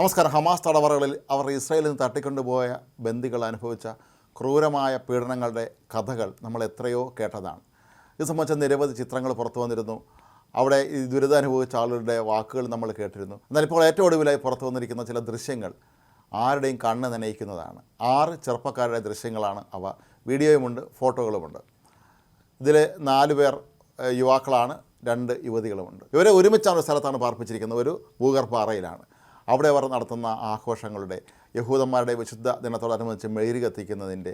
നമസ്കാരം. ഹമാസ് തടവറകളിൽ അവർ ഇസ്രായേലിൽ നിന്ന് തട്ടിക്കൊണ്ടുപോയ ബന്ദികൾ അനുഭവിച്ച ക്രൂരമായ പീഡനങ്ങളുടെ കഥകൾ നമ്മൾ എത്രയോ കേട്ടതാണ്. ഇത് സംബന്ധിച്ച നിരവധി ചിത്രങ്ങൾ പുറത്തു വന്നിരുന്നു. അവിടെ ഈ ദുരിതം അനുഭവിച്ച ആളുകളുടെ വാക്കുകൾ നമ്മൾ കേട്ടിരുന്നു. എന്നാൽ ഇപ്പോൾ ഏറ്റവും ഒടുവിലായി പുറത്തു വന്നിരിക്കുന്ന ചില ദൃശ്യങ്ങൾ ആരുടെയും കണ്ണ് നനയിക്കുന്നതാണ്. ആറ് ചെറുപ്പക്കാരുടെ ദൃശ്യങ്ങളാണ് അവ. വീഡിയോയുമുണ്ട് ഫോട്ടോകളുമുണ്ട്. ഇതിൽ നാല് പേർ യുവാക്കളാണ് രണ്ട് യുവതികളുമുണ്ട്. ഇവരെ ഒരുമിച്ചാണ് ഒരു സ്ഥലത്താണ് പാർപ്പിച്ചിരിക്കുന്നത്. ഒരു ഭൂഗർഭാറയിലാണ് അവിടെ അവർ നടത്തുന്ന ആഘോഷങ്ങളുടെ യഹൂദന്മാരുടെ വിശുദ്ധ ദിനത്തോടനുബന്ധിച്ച് മെഴുകി കത്തിക്കുന്നതിന്റെ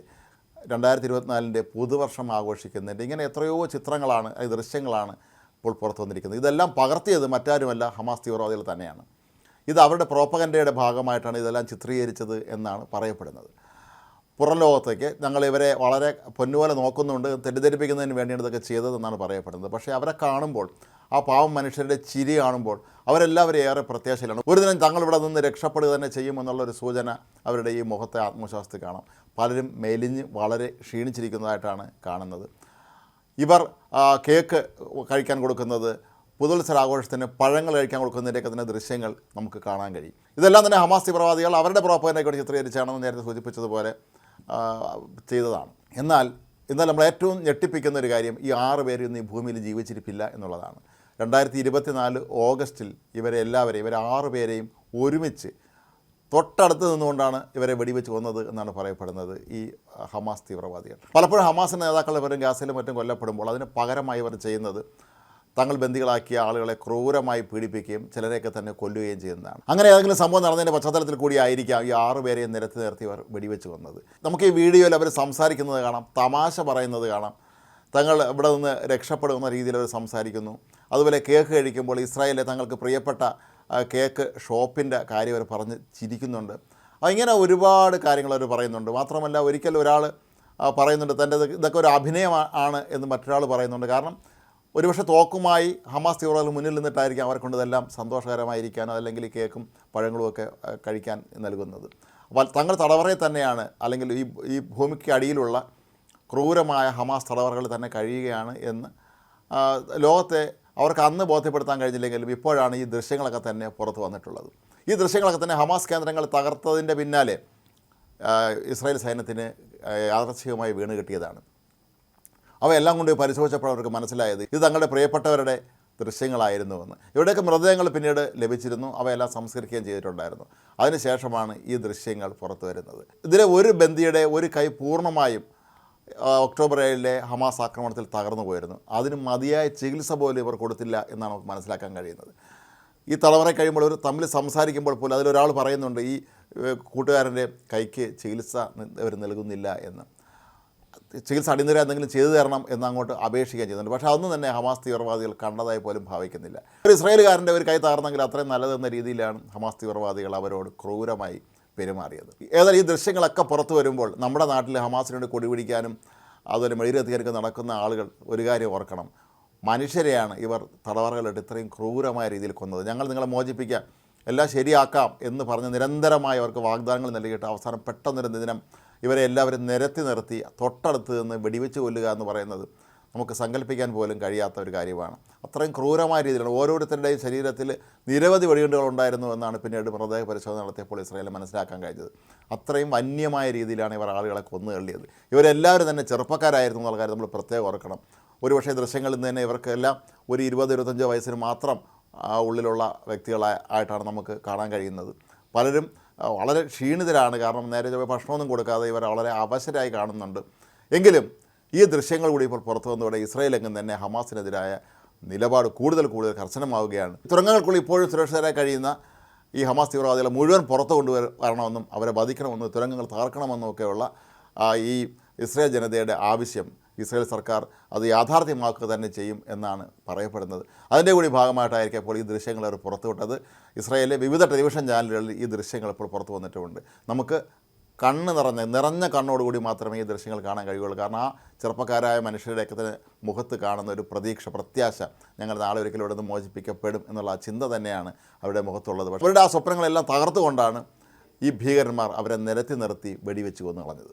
രണ്ടായിരത്തി ഇരുപത്തിനാലിന്റെ പുതുവർഷം ആഘോഷിക്കുന്നതിന്റെ ഇങ്ങനെ എത്രയോ ചിത്രങ്ങളാണ് ദൃശ്യങ്ങളാണ് ഇപ്പോൾ പുറത്തു വന്നിരിക്കുന്നത്. ഇതെല്ലാം പകർത്തിയത് മറ്റാരുമല്ല ഹമാസ് തീവ്രവാദികൾ തന്നെയാണ്. ഇത് അവരുടെ പ്രോപ്പഗൻഡയുടെ ഭാഗമായിട്ടാണ് ഇതെല്ലാം ചിത്രീകരിച്ചത് എന്നാണ് പറയപ്പെടുന്നത്. പുറം ലോകത്തേക്ക് ഞങ്ങൾ ഇവരെ വളരെ പൊന്നുപോലെ നോക്കുന്നുണ്ട് തെറ്റിദ്ധരിപ്പിക്കുന്നതിന് വേണ്ടിയാണ് ഇതൊക്കെ ചെയ്തതെന്നാണ് പറയപ്പെടുന്നത്. പക്ഷേ അവരെ കാണുമ്പോൾ ആ പാവം മനുഷ്യരുടെ ചിരി കാണുമ്പോൾ അവരെല്ലാവരും ഏറെ പ്രത്യാശയിലാണ്. ഒരു ദിനം തങ്ങളിവിടെ നിന്ന് രക്ഷപ്പെടുക തന്നെ ചെയ്യുമെന്നുള്ളൊരു സൂചന അവരുടെ ഈ മുഖത്തെ ആത്മവിശ്വാസത്തിൽ കാണാം. പലരും മെലിഞ്ഞ് വളരെ ക്ഷീണിച്ചിരിക്കുന്നതായിട്ടാണ് കാണുന്നത്. ഇവർ കേക്ക് കഴിക്കാൻ കൊടുക്കുന്നത് പുതുത്സരാഘോഷത്തിന് പഴങ്ങൾ കഴിക്കാൻ കൊടുക്കുന്നതിന്റെയൊക്കെ തന്നെ ദൃശ്യങ്ങൾ നമുക്ക് കാണാൻ കഴിയും. ഇതെല്ലാം തന്നെ ഹമാസ് തീവ്രവാദികൾ അവരുടെ പ്രോപ്പതിനെ കൂടി ചിത്രീകരിച്ചാണെന്ന് നേരത്തെ സൂചിപ്പിച്ചതുപോലെ ചെയ്തതാണ്. എന്നാൽ എന്നാൽ നമ്മൾ ഏറ്റവും ഞെട്ടിപ്പിക്കുന്ന ഒരു കാര്യം ഈ ആറ് പേര് ഇന്ന് ഈ ഭൂമിയിൽ ജീവിച്ചിരിപ്പില്ല എന്നുള്ളതാണ്. രണ്ടായിരത്തി ഇരുപത്തിനാല് ഓഗസ്റ്റിൽ ഇവരെ എല്ലാവരെയും ഇവരെ ആറു പേരെയും ഒരുമിച്ച് തൊട്ടടുത്ത് നിന്നുകൊണ്ടാണ് ഇവരെ വെടിവെച്ച് കൊന്നത് എന്നാണ് പറയപ്പെടുന്നത് ഈ ഹമാസ് തീവ്രവാദികൾ. പലപ്പോഴും ഹമാസിന്റെ നേതാക്കൾ ഇവരും ഗാസയിലും മറ്റും കൊല്ലപ്പെടുമ്പോൾ അതിന് പകരമായി ഇവർ ചെയ്യുന്നത് തങ്ങൾ ബന്ദികളാക്കിയ ആളുകളെ ക്രൂരമായി പീഡിപ്പിക്കുകയും ചിലരെയൊക്കെ തന്നെ കൊല്ലുകയും ചെയ്യുന്നതാണ്. അങ്ങനെ ഏതെങ്കിലും സംഭവം നടന്നതിന്റെ പശ്ചാത്തലത്തിൽ കൂടി ആയിരിക്കാം ഈ ആറ് പേരെയും നിരത്തി നിർത്തി അവർ വെടിവെച്ച് വന്നത് നമുക്ക് ഈ വീഡിയോയിൽ അവർ സംസാരിക്കുന്നത് കാണാം തമാശ പറയുന്നത് കാണാം. തങ്ങൾ ഇവിടെ നിന്ന് രക്ഷപ്പെടുന്ന രീതിയിൽ അവർ സംസാരിക്കുന്നു. അതുപോലെ കേക്ക് കഴിക്കുമ്പോൾ ഇസ്രായേലിലെ തങ്ങൾക്ക് പ്രിയപ്പെട്ട കേക്ക് ഷോപ്പിന്റെ കാര്യം അവർ പറഞ്ഞ് ചിരിക്കുന്നുണ്ട്. ഇങ്ങനെ ഒരുപാട് കാര്യങ്ങൾ അവർ പറയുന്നുണ്ട്. മാത്രമല്ല ഒരിക്കൽ ഒരാൾ പറയുന്നുണ്ട് തന്റെ ഇത് ഇതൊക്കെ ഒരു അഭിനയമാണ് എന്ന് മറ്റൊരാൾ പറയുന്നുണ്ട്. കാരണം ഒരുപക്ഷെ തോക്കുമായി ഹമാസ് തീവ്രവാദികൾ മുന്നിൽ നിന്നിട്ടായിരിക്കും അവരെ കൊണ്ട് ഇതെല്ലാം സന്തോഷകരമായിരിക്കാനോ അല്ലെങ്കിൽ കേക്കും പഴങ്ങളും ഒക്കെ കഴിക്കാൻ നൽകുന്നത്. അപ്പോൾ തങ്ങൾ തടവറയിൽ തന്നെയാണ് അല്ലെങ്കിൽ ഈ ഈ ഭൂമിക്ക് അടിയിലുള്ള ക്രൂരമായ ഹമാസ് തടവറകളിൽ തന്നെ കഴിയുകയാണ് എന്ന് ലോകത്തെ അവർക്ക് അന്ന് ബോധ്യപ്പെടുത്താൻ കഴിഞ്ഞില്ലെങ്കിലും ഇപ്പോഴാണ് ഈ ദൃശ്യങ്ങളൊക്കെ തന്നെ പുറത്തു വന്നിട്ടുള്ളത്. ഈ ദൃശ്യങ്ങളൊക്കെ തന്നെ ഹമാസ് കേന്ദ്രങ്ങൾ തകർത്തതിന്റെ പിന്നാലെ ഇസ്രായേൽ സൈന്യത്തിന് യാദർശികമായി വീണ് കിട്ടിയതാണ്. അവയെല്ലാം കൊണ്ട് പരിശോധിച്ചപ്പോൾ അവർക്ക് മനസ്സിലായത് ഇത് തങ്ങളുടെ പ്രിയപ്പെട്ടവരുടെ ദൃശ്യങ്ങളായിരുന്നുവെന്ന്. ഇവിടെയൊക്കെ മൃതദേഹങ്ങൾ പിന്നീട് ലഭിച്ചിരുന്നു. അവയെല്ലാം സംസ്കരിക്കുകയും ചെയ്തിട്ടുണ്ടായിരുന്നു. അതിനുശേഷമാണ് ഈ ദൃശ്യങ്ങൾ പുറത്തു വരുന്നത്. ഇതിലെ ഒരു ബന്ധിയുടെ ഒരു കൈ പൂർണമായും ഒക്ടോബർ ഏഴിലെ ഹമാസ് ആക്രമണത്തിൽ തകർന്നു പോയിരുന്നു. അതിന് മതിയായ ചികിത്സ പോലും ഇവർ കൊടുത്തില്ല എന്നാണ് നമുക്ക് മനസ്സിലാക്കാൻ കഴിയുന്നത്. ഈ തലമുറ കഴിയുമ്പോൾ ഒരു തമ്മിൽ സംസാരിക്കുമ്പോൾ പോലും അതിലൊരാൾ പറയുന്നുണ്ട് ഈ കൂട്ടുകാരന്റെ കൈക്ക് ചികിത്സ അവർ നൽകുന്നില്ല എന്ന്. ചികിത്സ അടിയന്തര എന്തെങ്കിലും ചെയ്തു തരണം എന്ന് അങ്ങോട്ട് അപേക്ഷിക്കുകയും ചെയ്യുന്നുണ്ട്. പക്ഷേ അതൊന്നും തന്നെ ഹമാസ് തീവ്രവാദികൾ കണ്ടതായി പോലും ഭാവിക്കുന്നില്ല. ഒരു ഇസ്രായേലുകാരന്റെ ഒരു കൈ തകർന്നെങ്കിൽ അത്രയും നല്ലതെന്ന രീതിയിലാണ് ഹമാസ് തീവ്രവാദികൾ അവരോട് ക്രൂരമായി പെരുമാറിയത്. ഏതായാലും ഈ ദൃശ്യങ്ങളൊക്കെ പുറത്തു വരുമ്പോൾ നമ്മുടെ നാട്ടിൽ ഹമാസിനോട് കൊടി പിടിക്കാനും അതുപോലെ മെഴുകുതിരിക്കാനൊക്കെ നടക്കുന്ന ആളുകൾ ഒരു കാര്യം ഓർക്കണം. മനുഷ്യരെയാണ് ഇവർ തടവറകളിട്ട് ഇത്രയും ക്രൂരമായ രീതിയിൽ കൊന്നത്. ഞങ്ങൾ നിങ്ങളെ മോചിപ്പിക്കാം എല്ലാം ശരിയാക്കാം എന്ന് പറഞ്ഞ് നിരന്തരമായി അവർക്ക് വാഗ്ദാനങ്ങൾ നൽകിയിട്ട് അവസാനം പെട്ടെന്നൊരു ദിനം ഇവരെ എല്ലാവരും നിരത്തി നിർത്തി തൊട്ടടുത്ത് നിന്ന് വെടിവെച്ച് കൊല്ലുക എന്ന് പറയുന്നത് നമുക്ക് സങ്കല്പിക്കാൻ പോലും കഴിയാത്ത ഒരു കാര്യമാണ്. അത്രയും ക്രൂരമായ രീതിയിലാണ് ഓരോരുത്തരുടെയും ശരീരത്തിൽ നിരവധി വെടിയുണ്ടുകൾ ഉണ്ടായിരുന്നു എന്നാണ് പിന്നീട് മൃതദേഹ പരിശോധന നടത്തിയപ്പോൾ ഇസ്രായേൽ മനസ്സിലാക്കാൻ കഴിഞ്ഞത്. അത്രയും വന്യമായ രീതിയിലാണ് ഇവർ ആളുകളെ കൊന്നു തള്ളിയത്. ഇവരെല്ലാവരും തന്നെ ചെറുപ്പക്കാരായിരുന്നു എന്നുള്ള കാര്യം നമ്മൾ പ്രത്യേകം ഓർക്കണം. ഒരുപക്ഷെ ദൃശ്യങ്ങളിൽ നിന്ന് തന്നെ ഇവർക്കെല്ലാം ഒരു ഇരുപത് ഇരുപത്തഞ്ചോ വയസ്സിന് മാത്രം ഉള്ളിലുള്ള വ്യക്തികളായിട്ടാണ് നമുക്ക് കാണാൻ കഴിയുന്നത്. പലരും വളരെ ക്ഷീണിതരാണ്. കാരണം നേരെ ഭക്ഷണമൊന്നും കൊടുക്കാതെ ഇവർ വളരെ അവശരായി കാണുന്നുണ്ട്. എങ്കിലും ഈ ദൃശ്യങ്ങൾ കൂടി ഇപ്പോൾ പുറത്തു വന്നതോടെ ഇസ്രായേൽ എങ്ങും തന്നെ ഹമാസിനെതിരായ നിലപാട് കൂടുതൽ കൂടുതൽ കർശനമാവുകയാണ്. തുരങ്കങ്ങൾക്കുള്ളിൽ ഇപ്പോഴും സുരക്ഷിതരായി കഴിയുന്ന ഈ ഹമാസ് തീവ്രവാദികളെ മുഴുവൻ പുറത്തു കൊണ്ടുവരണമെന്നും അവരെ വധിക്കണമെന്നും തുരങ്കങ്ങൾ തകർക്കണമെന്നും ഒക്കെയുള്ള ഈ ഇസ്രായേൽ ജനതയുടെ ആവശ്യം ഇസ്രായേൽ സർക്കാർ അത് യാഥാർത്ഥ്യമാക്കുക തന്നെ ചെയ്യും എന്നാണ് പറയപ്പെടുന്നത്. അതിന്റെ കൂടി ഭാഗമായിട്ടായിരിക്കും ഇപ്പോൾ ഈ ദൃശ്യങ്ങൾ അവർ പുറത്തുവിട്ടത്. ഇസ്രായേലിലെ വിവിധ ടെലിവിഷൻ ചാനലുകളിൽ ഈ ദൃശ്യങ്ങൾ ഇപ്പോൾ പുറത്തു വന്നിട്ടുമുണ്ട് നമുക്ക് കണ്ണ് നിറഞ്ഞ നിറഞ്ഞ കണ്ണോടുകൂടി മാത്രമേ ഈ ദൃശ്യങ്ങൾ കാണാൻ കഴിയുള്ളൂ കാരണം ആ ചെറുപ്പക്കാരായ മനുഷ്യരുടെയൊക്കെ മുഖത്ത് കാണുന്ന ഒരു പ്രതീക്ഷ പ്രത്യാശ ഞങ്ങൾ നാളെ ഒരിക്കലും ഇവിടെ നിന്ന് മോചിപ്പിക്കപ്പെടും എന്നുള്ള ആ ചിന്ത തന്നെയാണ് അവരുടെ മുഖത്തുള്ളത്. പക്ഷേ അവരുടെ ആ സ്വപ്നങ്ങളെല്ലാം തകർത്തുകൊണ്ടാണ് ഈ ഭീകരന്മാർ അവരെ നിരത്തി നിർത്തി വെടിവെച്ച് കൊന്നു കളഞ്ഞത്.